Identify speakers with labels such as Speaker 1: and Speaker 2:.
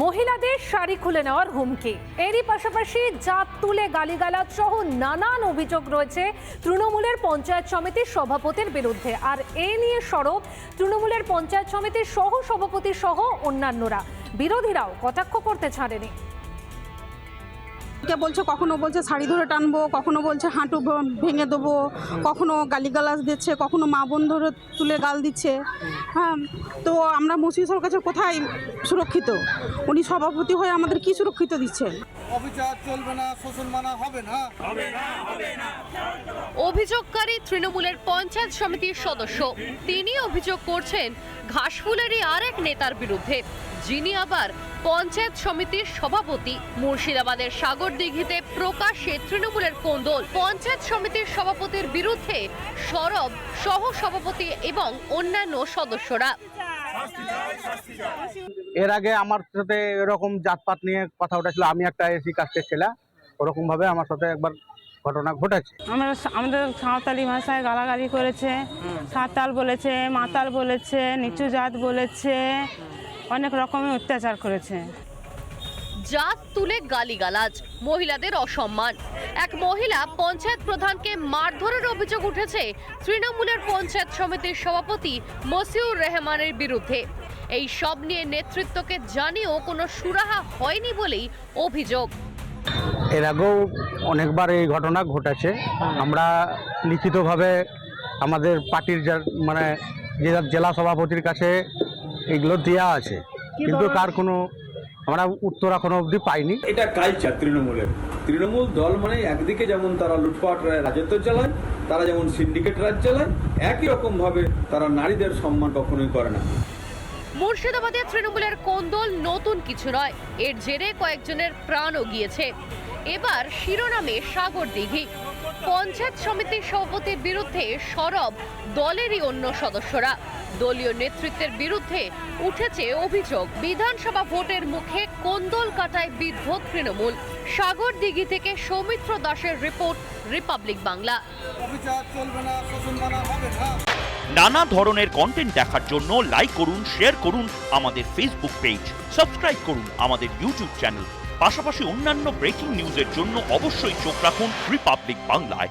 Speaker 1: মহিলাদের শাড়ি খুলে নেওয়ার হুমকি। এরই পাশাপাশি জাত তুলে গালিগালাজ সহ নানান অভিযোগ রয়েছে তৃণমূলের পঞ্চায়েত সমিতির সভাপতির বিরুদ্ধে। আর এ নিয়ে সরব তৃণমূলের পঞ্চায়েত সমিতির সহ সভাপতি সহ অন্যান্যরা। বিরোধীরাও কটাক্ষ করতে ছাড়েনি।
Speaker 2: কে বলছে কখনো বলছে শাড়ি ধরে টানবো কখনো বলছে হাঁটু ভেঙে দেবো কখনো গালিগালাজ দিচ্ছে কখনো মা বোন ধরে তুলে গাল দিচ্ছে। হ্যাঁ তো আমরা মসিসর কাছে কোথায় সুরক্ষিত? উনি সভাপতি হয়ে আমাদের কি সুরক্ষিত দিচ্ছেন?
Speaker 3: অবিচার চলবে না শোষণ মানা হবে না।
Speaker 4: অভিযোগকারী তৃণমূলের পঞ্চায়েত সমিতির সদস্য তিনি অভিযোগ করছেন ঘাসফুলেরই আর এক নেতার বিরুদ্ধে। যিনি আবার পঞ্চায়েত সমিতির সভাপতি মুর্শিদাবাদের সাগর দিঘিতে প্রকাশ্যে তৃণমূলের কোন্দল। পঞ্চায়েত সমিতির সভাপতির বিরুদ্ধে সরব সহ সভাপতি এবং অন্যান্য সদস্যরা।
Speaker 5: এর আগে আমার সাথে এরকম জাতপাত নিয়ে কথা উঠেছিল। আমি একটা এসি কাস্টের ছেলে। ওরকম ভাবে আমার সাথে একবার ঘটনা ঘটেছে।
Speaker 6: আমরা আমাদের সাঁওতালি ভাষায় গালাগালি করেছে সাঁতাল বলেছে মাতাল বলেছে নিচু জাত বলেছে অনেক রকমের অত্যাচার করেছে।
Speaker 4: জাত তুলে গালিগালাজ মহিলাদের অসম্মান। এক মহিলা পঞ্চায়েত প্রধানকে মারধরের অভিযোগ উঠেছে তৃণমূলের পঞ্চায়েত সমিতির সভাপতি মসিউর রহমানের বিরুদ্ধে। এই সব নিয়ে নেতৃত্বকে জানিয়েও কোনো সুরাহা হয়নি বলেই অভিযোগ।
Speaker 5: এর আগেও অনেকবার এই ঘটনা ঘটেছে। আমরা লিখিতভাবে আমাদের পার্টির মানে জেলা সভাপতির কাছে এগুলো দেওয়া আছে। কিন্তু তার কোনো আমরা উত্তর এখনও অবধি পাইনি।
Speaker 7: এটা কালচার তৃণমূলের। তৃণমূল দল মানে একদিকে যেমন তারা লুটপাট রাজত্ব চালায় তারা যেমন সিন্ডিকেট রাজ চালায় একই রকম ভাবে তারা নারীদের সম্মান কখনোই করে না।
Speaker 4: মুর্শিদাবাদে তৃণমূলের কোন্দল নতুন কিছু নয়? এর জেরে কয়েকজনের প্রাণও গিয়েছে। এবার শিরোনামে সাগর দিঘি। পঞ্চায়েত সমিতির সভাপতির বিরুদ্ধে সরব দলেরই অন্য সদস্যরা। দলীয় নেতৃত্বের বিরুদ্ধে উঠেছে অভিযোগ। বিধানসভা ভোটের মুখে কোন্দল কাটায় বিদ্ধ তৃণমূল। সাগর দিঘি থেকে সৌমিত্র দাসের রিপোর্ট রিপাবলিক বাংলা।
Speaker 8: নানা ধরনের কন্টেন্ট দেখার জন্য লাইক করুন শেয়ার করুন আমাদের ফেসবুক পেজ সাবস্ক্রাইব করুন আমাদের ইউটিউব চ্যানেল পাশাপাশি অন্যান্য ব্রেকিং নিউজের জন্য অবশ্যই চোখ রাখুন রিপাবলিক বাংলায়